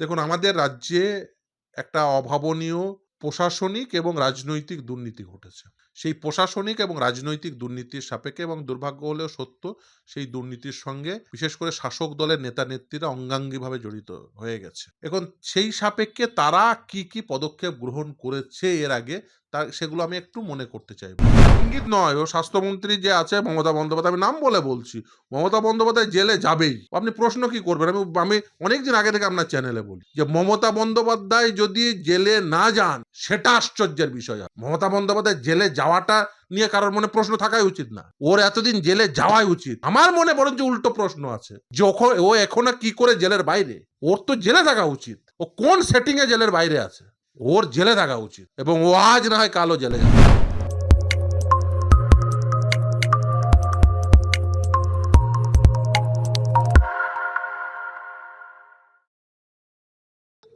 দেখুন আমাদের রাজ্যে একটা অভাবনীয় প্রশাসনিক এবং রাজনৈতিক দুর্নীতি ঘটেছে। সেই প্রশাসনিক এবং রাজনৈতিক দুর্নীতির সাপেক্ষে এবং দুর্ভাগ্য হলেও সত্য সেই দুর্নীতির সঙ্গে বিশেষ করে শাসক দলের নেতা-নেত্রীরা অঙ্গাঙ্গিভাবে জড়িত হয়ে গেছে। এখন সেই সাপেক্ষে তারা কি, কি পদক্ষেপ গ্রহণ করেছে এর আগে তা সেগুলো আমি একটু মনে করতে চাইব। ইঙ্গিত নয়, ও স্বাস্থ্যমন্ত্রী যে আছে, মমতা বন্দ্যোপাধ্যায়, আমি নাম বলে বলছি। মমতা বন্দ্যোপাধ্যায় জেলে যাবেই। আপনি প্রশ্ন কি করবেন? আমি আমি অনেকদিন আগে থেকে আপনার চ্যানেলে বলি যে, মমতা বন্দ্যোপাধ্যায় যদি জেলে না যান, সেটা আশ্চর্যের বিষয়। মমতা বন্দ্যোপাধ্যায় জেলে যাওয়াটা নিয়ে কারোর মনে প্রশ্ন থাকাই উচিত না। ওর এতদিন জেলে যাওয়াই উচিত। আমার মনে বরঞ্চ উল্টো প্রশ্ন আছে। যখন, ও এখনও কি করে জেলের বাইরে? ওর তো জেলে থাকা উচিত। ও কোন সেটিং এ জেলের বাইরে আছে? ওর জেলে থাকা উচিত এবং ও আজ না হয় কালো জেলে যাবে।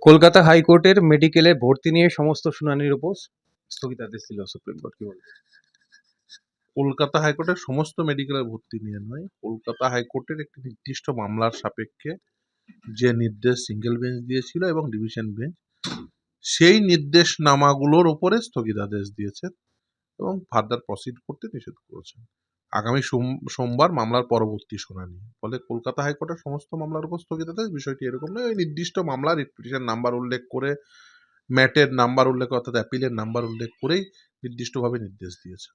কলকাতা হাইকোর্টের মেডিকেলে ভর্তি নিয়ে সমস্ত শুনানির উপর স্থগিতাদেশ দিল সুপ্রিম কোর্ট কি বলে কলকাতা হাইকোর্টের সমস্ত মেডিকেলের ভর্তি নিয়ে নয়, কলকাতা হাইকোর্টের একটি নির্দিষ্ট মামলার সাপেক্ষে যে নির্দেশ সিঙ্গেল বেঞ্চ দিয়েছিল এবং ডিভিশন বেঞ্চ সেই নির্দেশনামাগুলোর উপরে স্থগিতাদেশ দিয়েছেন এবং ফার্দার প্রসিড করতে নিষেধ করেছেন। আগামী সোম সোমবার মামলার পরবর্তী শুনানি। ফলে কলকাতা হাইকোর্টের সমস্ত মামলার উপর স্থগিতাদেশ বিষয়টি এরকম নয়, ওই নির্দিষ্ট মামলার রিট পিটিশন নাম্বার উল্লেখ করে ম্যাটের নাম্বার উল্লেখ অর্থাৎ অ্যাপিলের নাম্বার উল্লেখ করেই নির্দিষ্টভাবে নির্দেশ দিয়েছে।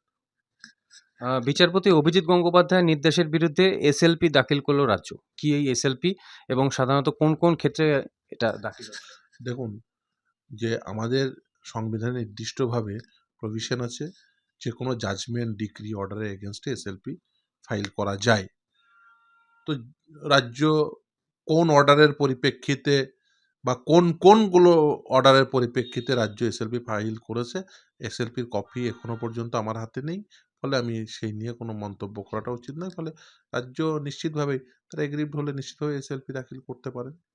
বিচারপতি অভিজিৎ গঙ্গোপাধ্যায়ের নির্দেশের বিরুদ্ধে এসএলপি দাখিল করল রাজ্য কি এই এসএলপি এবং সাধারণত কোন কোন ক্ষেত্রে এটা দাখিল দেখুন যে আমাদের সংবিধানে নির্দিষ্টভাবে প্রভিশন আছে যে কোনো জাজমেন্ট ডিক্রি অর্ডারের এগেনস্টে এসএলপি ফাইল করা যায়। তো রাজ্য কোন অর্ডারের পরিপ্রেক্ষিতে বা কোন কোনগুলো অর্ডারের পরিপ্রেক্ষিতে রাজ্য এসএলপি ফাইল করেছে এসএলপির কপি এখনও পর্যন্ত আমার হাতে নেই। ফলে আমি সেই নিয়ে কোনো মন্তব্য করাটা উচিত নয়। ফলে রাজ্য নিশ্চিতভাবেই তারা এগ্রিভড হলে নিশ্চিতভাবে এসএলপি দাখিল করতে পারে। আহ,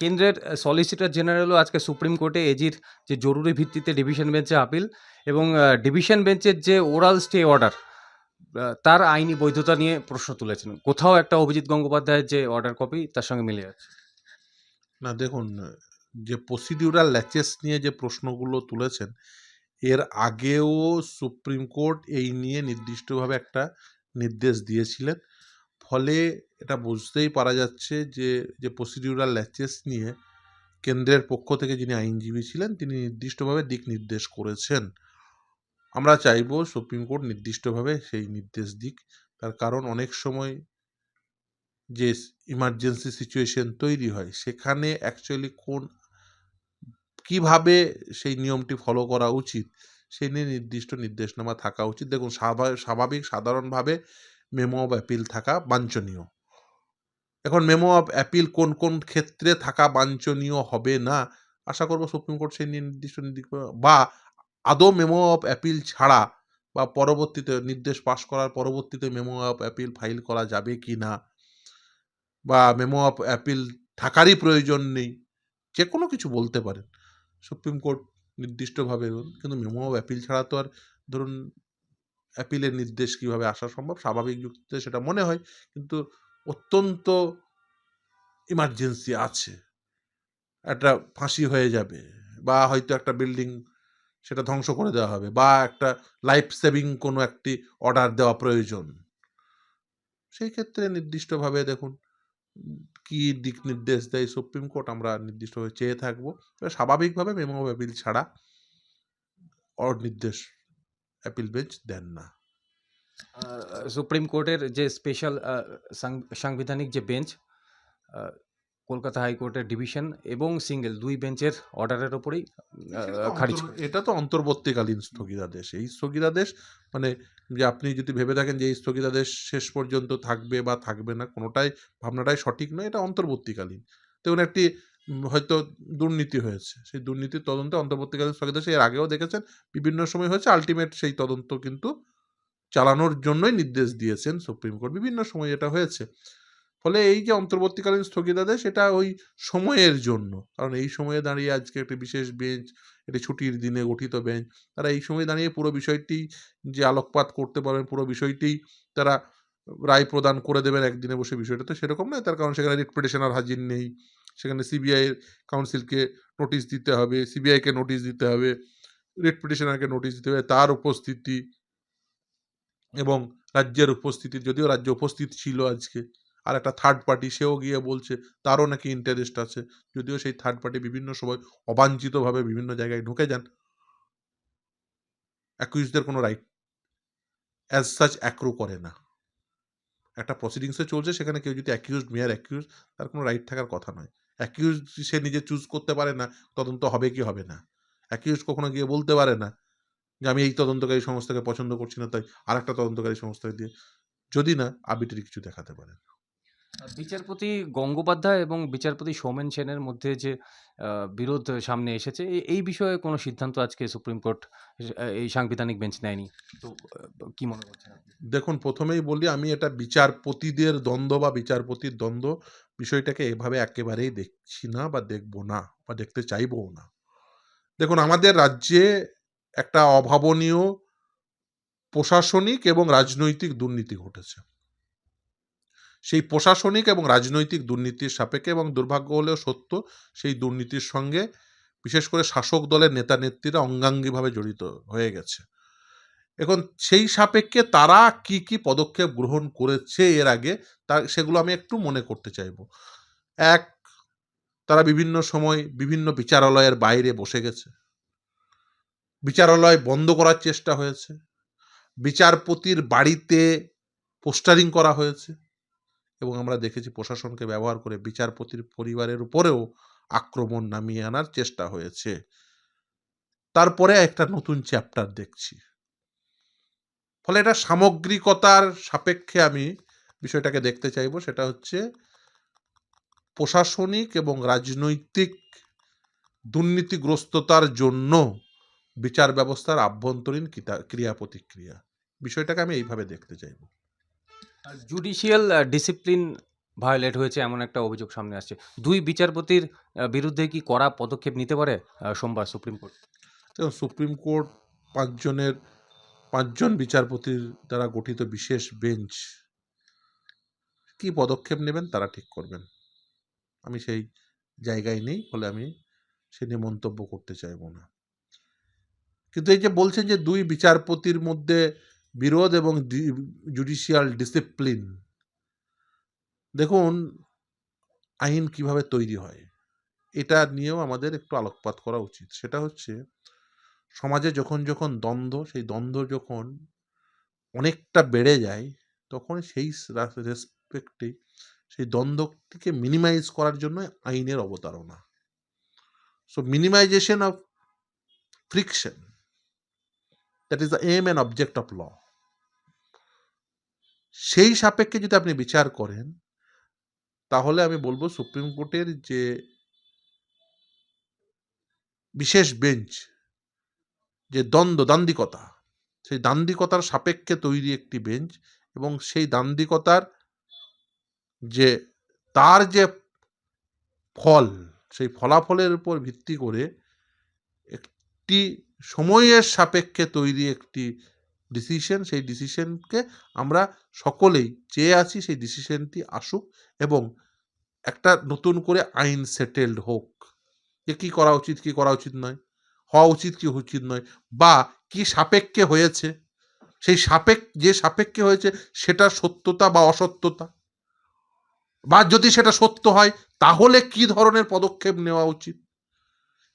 কেন্দ্রের সলিসিটর জেনারেলও আজকে সুপ্রিম কোর্টে এজির যে জরুরি ভিত্তিতে ডিভিশন বেঞ্চে আপিল এবং ডিভিশন বেঞ্চের যে ওরাল স্টে অর্ডার তার আইনি বৈধতা নিয়ে প্রশ্ন তুলেছেন। কোথাও একটা অভিজিৎ গঙ্গোপাধ্যায়ের যে অর্ডার কপি তার সঙ্গে মিলে যাচ্ছে। না, দেখুন, যে প্রসিডিউরাল ল্যাচেস নিয়ে যে প্রশ্নগুলো তুলেছেন, এর আগেও সুপ্রিম কোর্ট এই নিয়ে নির্দিষ্টভাবে একটা নির্দেশ দিয়েছিলেন। ফলে এটা বুঝতেই পারা যাচ্ছে যে যে প্রসিডিউরাল ল্যাচেস নিয়ে কেন্দ্রের পক্ষ থেকে যিনি আইনজীবী ছিলেন, তিনি নির্দিষ্টভাবে দিক নির্দেশ করেছেন। আমরা চাইব সুপ্রিম কোর্ট নির্দিষ্টভাবে সেই নির্দেশ দিক। তার কারণ অনেক সময় যে ইমার্জেন্সি সিচুয়েশন তৈরি হয়, সেখানে অ্যাকচুয়ালি কোন, কীভাবে সেই নিয়মটি ফলো করা উচিত, সেই নিয়ে নির্দিষ্ট নির্দেশনামা থাকা উচিত। দেখুন স্বাভা- স্বাভাবিক, সাধারণভাবে মেমো অফ অ্যাপিল থাকা বাঞ্ছনীয় এখন মেমো অফ অ্যাপিল কোন কোন ক্ষেত্রে থাকা বাঞ্ছনীয় হবে না, আশা করব সুপ্রিম কোর্ট সেই নির্দিষ্ট বা আদৌ মেমো অফ অ্যাপিল ছাড়া বা পরবর্তীতে নির্দেশ পাশ করার পরবর্তীতে মেমো অফ অ্যাপিল ফাইল করা যাবে কি না, বা মেমো অফ অ্যাপিল থাকারই প্রয়োজন নেই, যে কোনো কিছু বলতে পারেন সুপ্রিম কোর্ট নির্দিষ্টভাবে। কিন্তু মেমো অফ অ্যাপিল ছাড়া তো আর ধরুন অ্যাপিলের নির্দেশ কীভাবে আসা সম্ভব? স্বাভাবিক যুক্তিতে সেটা মনে হয়, কিন্তু অত্যন্ত ইমার্জেন্সি আছে। একটা ফাঁসি হয়ে যাবে বা হয়তো একটা বিল্ডিং সেটা ধ্বংস করে দেওয়া হবে বা একটা লাইফ সেভিং কোনো একটি অর্ডার দেওয়া প্রয়োজন। সেই ক্ষেত্রে নির্দিষ্টভাবে দেখুন, কি দিক নির্দেশ দেয় সুপ্রিম কোর্ট, আমরা নির্দিষ্টভাবে চেয়ে থাকব। স্বাভাবিকভাবে মেমো ছাড়া অর নির্দেশ অ্যাপিল বেঞ্চ দেন না সুপ্রিম কোর্টের যে স্পেশাল সাংবিধানিক যে বেঞ্চ কলকাতা হাইকোর্টের ডিভিশন এবং সিঙ্গেল দুই বেঞ্চের অর্ডারের ওপরেই খারিজ এটা তো অন্তর্বর্তীকালীন স্থগিতাদেশ। এই স্থগিতাদেশ মানে যে আপনি যদি ভেবে থাকেন যে এই স্থগিতাদেশ শেষ পর্যন্ত থাকবে বা থাকবে না কোনোটাই ভাবনাটাই সঠিক নয় এটা অন্তর্বর্তীকালীন। তেমন একটি হয়তো দুর্নীতি হয়েছে। সেই দুর্নীতির তদন্তে অন্তর্বর্তীকালীন স্থগিতাদেশ এর আগেও দেখেছেন, বিভিন্ন সময় হয়েছে আলটিমেট সেই তদন্ত কিন্তু চালানোর জন্যই নির্দেশ দিয়েছেন সুপ্রিম কোর্ট বিভিন্ন সময় এটা হয়েছে। ফলে এই যে অন্তর্বর্তীকালীন স্থগিতাদেশ, এটা ওই সময়ের জন্য। কারণ এই সময়ে দাঁড়িয়ে আজকে একটি বিশেষ বেঞ্চ একটি ছুটির দিনে গঠিত বেঞ্চ তারা এই সময় দাঁড়িয়ে পুরো বিষয়টি যে আলোকপাত করতে পারবেন, পুরো বিষয়টি তারা রায় প্রদান করে দেবেন একদিনে বসে বিষয়টা তো সেরকম নয়। তার কারণ সেখানে রিট পিটিশনার হাজির নেই। সেখানে সিবিআইয়ের কাউন্সিলকে নোটিশ দিতে হবে সিবিআইকে নোটিশ দিতে হবে রিট পিটিশনারকে নোটিশ দিতে হবে, তার উপস্থিতি এবং রাজ্যের উপস্থিতি, যদিও রাজ্য উপস্থিত ছিল আজকে, আর একটা থার্ড পার্টি সেও গিয়ে বলছে, তারও নাকি ইন্টারেস্ট আছে, যদিও সেই থার্ড পার্টি বিভিন্ন সময় অবাঞ্ছিতভাবে বিভিন্ন জায়গায় ঢুকে যান। অ্যাকুইজদের কোনো রাইট অ্যাজ সাচ অ্যাক্রু করে না। একটা প্রসিডিংসে চলছে, সেখানে কেউ যদি অ্যাকিউজ মেয়ার অ্যাকিউজ তার কোনো রাইট থাকার কথা নয়। অ্যাকিউজ সে নিজে চুজ করতে পারে না, তদন্ত হবে কি হবে না? অ্যাকিউজ কখনো গিয়ে বলতে পারে না যে আমি এই তদন্তকারী সংস্থাকে পছন্দ করছি না, তাই আর একটা তদন্তকারী সংস্থা দিয়ে, যদি না আবিটারি কিছু দেখাতে পারে বিচারপতি গঙ্গোপাধ্যায় এবং বিচারপতি সৌমেন সেনের মধ্যে যে বিরোধ সামনে এসেছে এই বিষয়ে কোনো সিদ্ধান্ত আজকে সুপ্রিম কোর্ট এই সাংবিধানিক বেঞ্চ নেয়নি। তো কি মনে করছেন দেখুন, প্রথমেই বলি, আমি এটা বিচারপতিদের দ্বন্দ্ব বা বিচারপতির দ্বন্দ্ব বিষয়টাকে এভাবে একেবারেই দেখছি না বা দেখব না বা দেখতে চাইবও না। দেখুন, আমাদের রাজ্যে একটা অভাবনীয় প্রশাসনিক এবং রাজনৈতিক দুর্নীতি ঘটেছে। সেই প্রশাসনিক এবং রাজনৈতিক দুর্নীতির সাপেক্ষে এবং দুর্ভাগ্য হলেও সত্য, সেই দুর্নীতির সঙ্গে বিশেষ করে শাসক দলের নেতা নেত্রীরা অঙ্গাঙ্গিভাবে জড়িত হয়ে গেছে। এখন সেই সাপেক্ষে তারা কি কি পদক্ষেপ গ্রহণ করেছে এর আগে, তা সেগুলো আমি একটু মনে করতে চাইব। এক, তারা বিভিন্ন সময় বিভিন্ন বিচারালয়ের বাইরে বসে গেছে। বিচারালয় বন্ধ করার চেষ্টা হয়েছে। বিচারপতির বাড়িতে পোস্টারিং করা হয়েছে। এবং আমরা দেখেছি প্রশাসনকে ব্যবহার করে বিচারপতির পরিবারের উপরেও আক্রমণ নামিয়ে আনার চেষ্টা হয়েছে। তারপরে একটা নতুন চ্যাপ্টার দেখছি। ফলে এটা সামগ্রিকতার সাপেক্ষে আমি বিষয়টাকে দেখতে চাইব, সেটা হচ্ছে প্রশাসনিক এবং রাজনৈতিক দুর্নীতিগ্রস্ততার জন্য বিচার ব্যবস্থার আভ্যন্তরীণ ক্রিয়া প্রতিক্রিয়া বিষয়টাকে আমি এইভাবে দেখতে চাইব। জুডিশিয়াল ডিসিপ্লিন ভায়োলেট হয়েছে এমন একটা অভিযোগ সামনে আসছে। দুই বিচারপতির বিরুদ্ধে কি কড়া পদক্ষেপ নিতে পারে সোমবার সুপ্রিম কোর্ট? সুপ্রিম কোর্ট পাঁচজনের, পাঁচজন বিচারপতির দ্বারা গঠিত বিশেষ বেঞ্চ, কি পদক্ষেপ নেবেন তারা ঠিক করবেন। আমি সেই জায়গায় নেই ফলে আমি সে নিয়ে মন্তব্য করতে চাইব না। কিন্তু এই যে বলছেন যে দুই বিচারপতির মধ্যে বিরোধ এবং জুডিশিয়াল ডিসিপ্লিন দেখুন, আইন কীভাবে তৈরি হয়, এটা নিয়েও আমাদের একটু আলোকপাত করা উচিত। সেটা হচ্ছে, সমাজে যখন যখন দ্বন্দ্ব, সেই দ্বন্দ্ব যখন অনেকটা বেড়ে যায়, তখন সেই রেসপেক্টে সেই দ্বন্দ্বটিকে মিনিমাইজ করার জন্য আইনের অবতারণা। So minimization of friction that is the aim and object of law সেই সাপেক্ষে যদি আপনি বিচার করেন, তাহলে আমি বলব সুপ্রিম কোর্টের যে বিশেষ বেঞ্চ যে দ্বন্দ্ব দান্দিকতা সেই দান্দিকতার সাপেক্ষে তৈরি একটি বেঞ্চ এবং সেই দান্দিকতার যে, তার যে ফল, সেই ফলাফলের উপর ভিত্তি করে একটি সময়ের সাপেক্ষে তৈরি একটি ডিসিশন সেই ডিসিশনকে আমরা সকলেই চেয়ে আছি সেই ডিসিশনটি আসুক এবং একটা নতুন করে আইন সেটেলড হোক। যে কী করা উচিত, কী করা উচিত নয়, হওয়া উচিত, কি উচিত নয়, বা কি সাপেক্ষে হয়েছে, সেই সাপেক্ষ, যে সাপেক্ষে হয়েছে সেটা সত্যতা বা অসত্যতা? বা যদি সেটা সত্য হয়, তাহলে কি ধরনের পদক্ষেপ নেওয়া উচিত?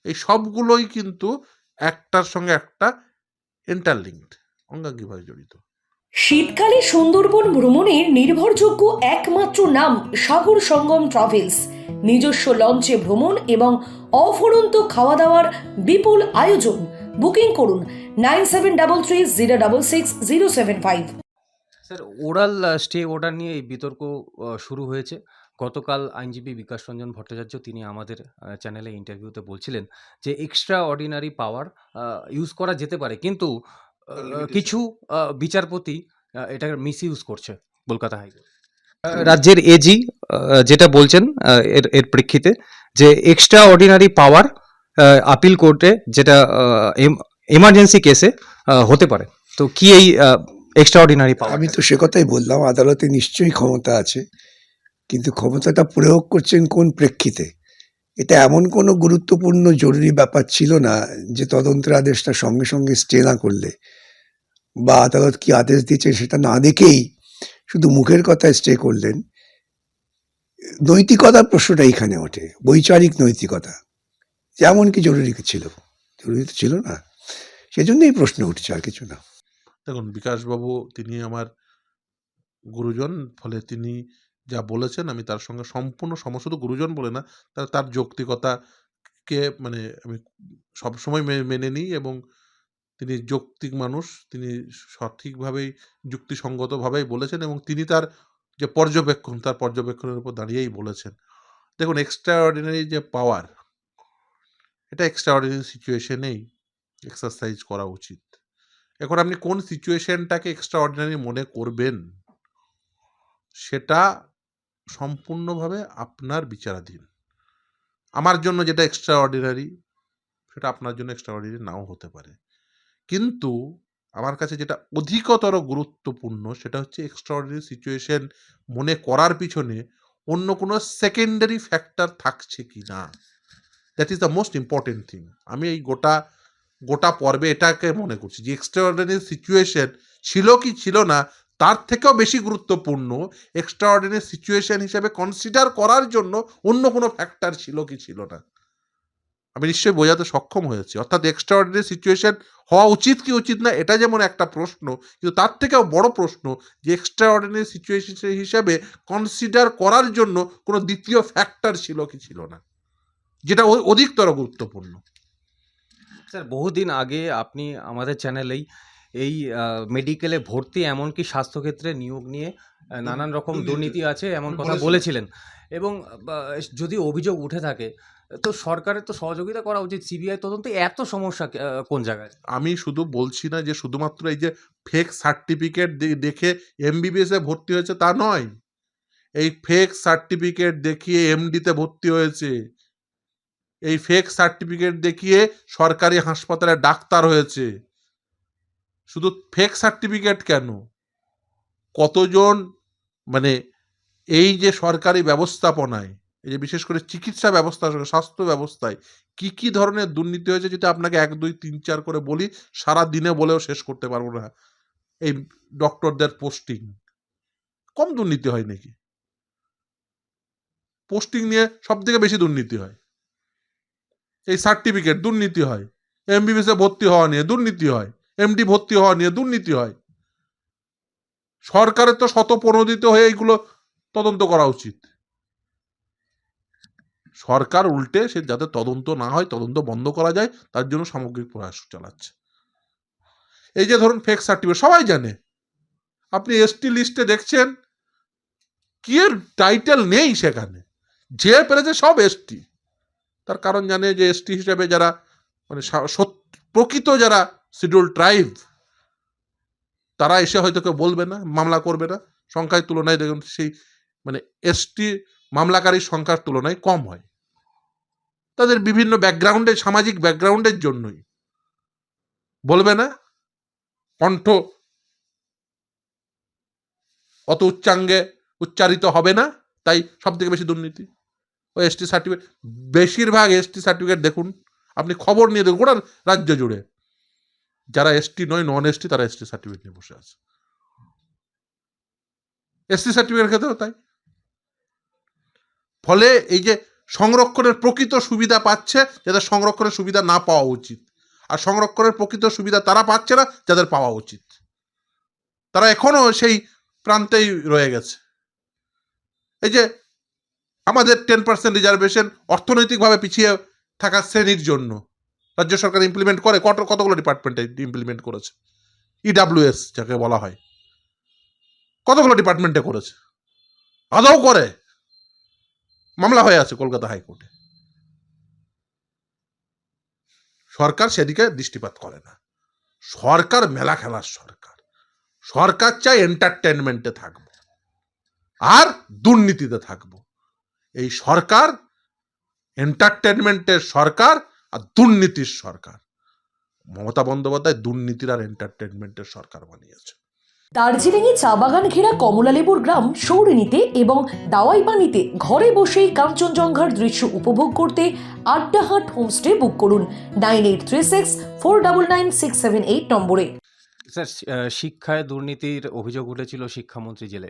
এই সবগুলোই কিন্তু একটার সঙ্গে একটা ইন্টারলিঙ্কড অঙ্গাঙ্গিভাবে জড়িত। শীতকালে সুন্দরবন ভ্রমণের নির্ভরযোগ্য একমাত্র নাম সাগর সঙ্গম ট্রাভেলস। নিজস্ব লঞ্চে ভ্রমণ এবং অফুরন্ত খাওয়া দাওয়ার বিপুল আয়োজন। বুকিং করুন nine seven double three zero double six zero seven five. Sir oral stay order নিয়ে এই বিতর্ক শুরু হয়েছে। গতকাল আইনজীবী বিকাশ রঞ্জন ভট্টাচার্য তিনি আমাদের চ্যানেলে ইন্টারভিউতে বলছিলেন যে এক্সট্রা অর্ডিনারি পাওয়ার ইউজ করা যেতে পারে। কিন্তু কিছু বিচারপতি এটা মিস ইউজ করছে কলকাতা হাইকোর্ট। রাজ্যের এজি যেটা বলছেন এর এর প্রেক্ষিতে যে এক্সট্রা অর্ডিনারি পাওয়ার আপিল কোর্টে যেটা এমার্জেন্সি কেসে হতে পারে। তো কি এই এক্সট্রা অর্ডিনারি পাওয়ার আমি তো সে কথাই বললাম আদালতে নিশ্চয়ই ক্ষমতা আছে। কিন্তু ক্ষমতাটা প্রয়োগ করছেন কোন প্রেক্ষিতে? এটা এমন কোনো গুরুত্বপূর্ণ জরুরি ব্যাপার ছিল না যে তদন্তের আদেশটা সঙ্গে সঙ্গে স্টে না করলে। বা আদালত কি আদেশ দিয়েছে সেটা না দেখেই শুধু মুখের কথায় স্টে করলেন? নৈতিকতার প্রশ্নটা এখানে ওঠে, বৈচারিক নৈতিকতা। যেমন কি জরুরি ছিল, জরুরি তো ছিল না। সেজন্যই প্রশ্ন উঠছে আর কিছু না। দেখুন, বিকাশবাবু, তিনি আমার গুরুজন, ফলে তিনি যা বলেছেন, আমি তার সঙ্গে সম্পূর্ণ সম, শুধু গুরুজন বলে না, তার তার যৌক্তিকতাকে মানে আমি সবসময় মেনে নিই এবং তিনি যৌক্তিক মানুষ, তিনি সঠিকভাবেই যুক্তিসঙ্গতভাবেই বলেছেন এবং তিনি তার যে পর্যবেক্ষণ, তার পর্যবেক্ষণের উপর দাঁড়িয়েই বলেছেন। দেখুন এক্সট্রা অর্ডিনারি যে পাওয়ার এটা এক্সট্রা অর্ডিনারি সিচুয়েশনেই এক্সারসাইজ করা উচিত। এখন আপনি কোন সিচুয়েশনটাকে এক্সট্রা অর্ডিনারি মনে করবেন, সেটা সম্পূর্ণভাবে আপনার বিচারাধীন। আমার জন্য যেটা এক্সট্রা অর্ডিনারি সেটা আপনার জন্য এক্সট্রা অর্ডিনারি নাও হতে পারে। কিন্তু আমার কাছে যেটা অধিকতর গুরুত্বপূর্ণ, সেটা হচ্ছে এক্সট্রা অর্ডিনারি সিচুয়েশন মনে করার পিছনে অন্য কোনো সেকেন্ডারি ফ্যাক্টর থাকছে কি না? That is the most important thing আমি এই গোটা গোটা পর্বে এটাকে মনে করছি যে এক্সট্রা এক্সট্রাঅর্ডিনারি সিচুয়েশন ছিল কি ছিল না তার থেকেও বেশি গুরুত্বপূর্ণ এক্সট্রাঅর্ডিনারি সিচুয়েশন হিসেবে কনসিডার করার জন্য অন্য কোনো ফ্যাক্টর ছিল কি ছিল না। আমি নিশ্চয়ই বোঝাতে সক্ষম হয়েছি। অর্থাৎ এক্সট্রাঅর্ডিনারি সিচুয়েশন হওয়া উচিত কি উচিত না, এটা যেমন একটা প্রশ্ন, কিন্তু তার থেকেও বড় প্রশ্ন যে এক্সট্রাঅর্ডিনারি সিচুয়েশন হিসেবে কনসিডার করার জন্য কোনো দ্বিতীয় ফ্যাক্টর ছিল কি ছিল না, যেটা অধিকতর গুরুত্বপূর্ণ। স্যার, বহুদিন আগে আপনি আমাদের চ্যানেলেই এই মেডিকেলে ভর্তি এমনকি স্বাস্থ্যক্ষেত্রে নিয়োগ নিয়ে নানান রকম দুর্নীতি। আছে এমন কথা বলেছিলেন। এবং যদি অভিযোগ উঠে থাকে তো সরকারের তো সহযোগিতা করা উচিত সিবিআই তদন্তে এত সমস্যা কোন জায়গায়? আমি শুধু বলছি না যে শুধুমাত্র এই যে ফেক সার্টিফিকেট দেখে এমবিবিএস এ ভর্তি হয়েছে তা নয়। এই ফেক সার্টিফিকেট দেখিয়ে এমডিতে ভর্তি হয়েছে। এই ফেক সার্টিফিকেট দেখিয়ে সরকারি হাসপাতালে ডাক্তার হয়েছে। শুধু ফেক সার্টিফিকেট কেন? কতজন মানে এই যে সরকারি ব্যবস্থাপনায়, এই যে বিশেষ করে চিকিৎসা ব্যবস্থা, স্বাস্থ্য ব্যবস্থায়, কি কি ধরনের দুর্নীতি হয়েছে যেটা আপনাকে এক, দুই, তিন, চার করে বলি, সারা দিনে বলেও শেষ করতে পারব না। এই ডক্টরদের পোস্টিং কম দুর্নীতি হয় নাকি? পোস্টিং নিয়ে সব থেকে বেশি দুর্নীতি হয়। এই সার্টিফিকেট দুর্নীতি হয়। এমবিবিএস ভর্তি হওয়া নিয়ে দুর্নীতি হয়। এমডি ভর্তি হওয়া নিয়ে দুর্নীতি হয়। সরকারের তো শত প্রণোদিত হয়ে এইগুলো তদন্ত করা উচিত। সরকার উল্টে সে যাতে তদন্ত না হয়, তদন্ত বন্ধ করা যায়, তার জন্য সামগ্রিক প্রয়াস চালাচ্ছে। এই যে ধরুন ফেক সার্টিফিকেট সবাই জানে। আপনি এসটি লিস্টে দেখছেন, কি টাইটেল নেই সেখানে। যে পেরেছে সব এসটি তার কারণ জানে যে এসটি হিসেবে যারা মানে প্রকৃত যারা শিডিউল ট্রাইব তারা এসে হয়তো কেউ বলবে না, মামলা করবে না সংখ্যায় তুলনায় দেখুন সেই মানে এসটি মামলাকারীর সংখ্যার তুলনায় কম হয়। তাদের বিভিন্ন ব্যাকগ্রাউন্ডে সামাজিক ব্যাকগ্রাউন্ডের জন্যই। বলবে না, কণ্ঠ অত উচ্চাঙ্গে উচ্চারিত হবে না, তাই সব থেকে বেশি দুর্নীতি। ওই এসটি সার্টিফিকেট বেশিরভাগ এসটি সার্টিফিকেট দেখুন, আপনি খবর নিয়ে দেখুন, গোটা রাজ্য জুড়ে। যারা এসটি নয় নন এসটি তারা এসটি সার্টিফিকেট নিয়ে বসে আছে। এসটি সার্টিফিকেট ক্ষেত্রেও তাই। ফলে এই যে সংরক্ষণের প্রকৃত সুবিধা পাচ্ছে, যাদের সংরক্ষণের সুবিধা না পাওয়া উচিত। আর সংরক্ষণের প্রকৃত সুবিধা তারা পাচ্ছে না, যাদের পাওয়া উচিত। তারা এখনও সেই প্রান্তেই রয়ে গেছে। এই যে আমাদের টেন পার্সেন্ট রিজার্ভেশন অর্থনৈতিকভাবে পিছিয়ে থাকা শ্রেণির জন্য। রাজ্য সরকার ইমপ্লিমেন্ট করে, কত, কতগুলো ডিপার্টমেন্টে ইমপ্লিমেন্ট করেছে? ইডাব্লিউএস যাকে বলা হয়। কতগুলো ডিপার্টমেন্টে করেছে? আদৌ করে? মামলা হয়ে আছে কলকাতা হাইকোর্টে। সরকার সেদিকে দৃষ্টিপাত করে না। সরকার মেলা খেলার সরকার। সরকার চাই এন্টারটেনমেন্টে থাকব। আর দুর্নীতিতে থাকব। এই সরকার এন্টারটেনমেন্টের সরকার আর দুর্নীতির সরকার। মমতা বন্দ্যোপাধ্যায় দুর্নীতির আর এন্টারটেনমেন্টের সরকার বানিয়েছে। দার্জিলিংয়ে চা বাগান ঘেরা কমলালেবুর গ্রাম সৌরিনীতে এবং দাওয়াইপানিতে ঘরে বসেই কাঞ্চনজঙ্ঘার দৃশ্য উপভোগ করতে আড্ডাহাট হোমস্টে বুক করুন nine eight three six four double nine six seven eight নম্বরে। স্যার শিক্ষায় দুর্নীতির অভিযোগ উঠেছিল শিক্ষামন্ত্রী জেলে।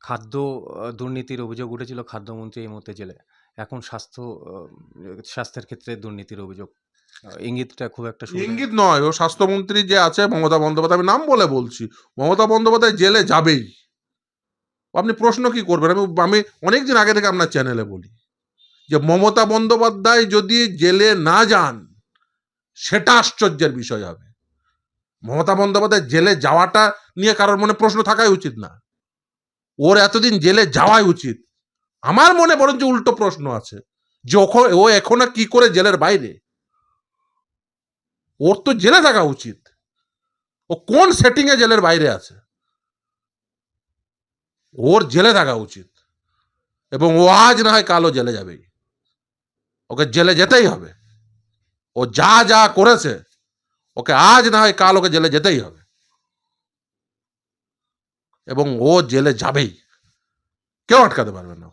খাদ্য দুর্নীতির অভিযোগ উঠেছিল খাদ্যমন্ত্রী এই মুহূর্তে জেলে। এখন স্বাস্থ্য স্বাস্থ্যের ক্ষেত্রে দুর্নীতির অভিযোগ। ইঙ্গিতটা খুব একটা ইঙ্গিত নয়, ও স্বাস্থ্যমন্ত্রী যে আছে, মমতা বন্দ্যোপাধ্যায়, আমি নাম বলে বলছি, মমতা বন্দ্যোপাধ্যায় জেলে যাবেই। আপনি প্রশ্ন কি করবেন? আমি আমি অনেকদিন আগে থেকে আপনার চ্যানেলে বলি যে, মমতা বন্দ্যোপাধ্যায় যদি জেলে না যান, সেটা আশ্চর্যের বিষয় হবে। মমতা বন্দ্যোপাধ্যায় জেলে যাওয়াটা নিয়ে কারোর মনে প্রশ্ন থাকাই উচিত না। ওর এতদিন জেলে যাওয়াই উচিত। আমার মনে বরঞ্চ উল্টো প্রশ্ন আছে, যে ও এখনও কি করে জেলের বাইরে? ওর তো জেলে থাকা উচিত। ও কোন সেটিং এ জেলের বাইরে আছে? ওর জেলে থাকা উচিত। এবং ও আজ না হয় কালও জেলে যাবেই। ওকে জেলে যেতেই হবে। ও যা যা করেছে, ওকে আজ না হয় কাল ওকে জেলে যেতেই হবে। এবং ও জেলে যাবেই। কেউ আটকাতে পারবে না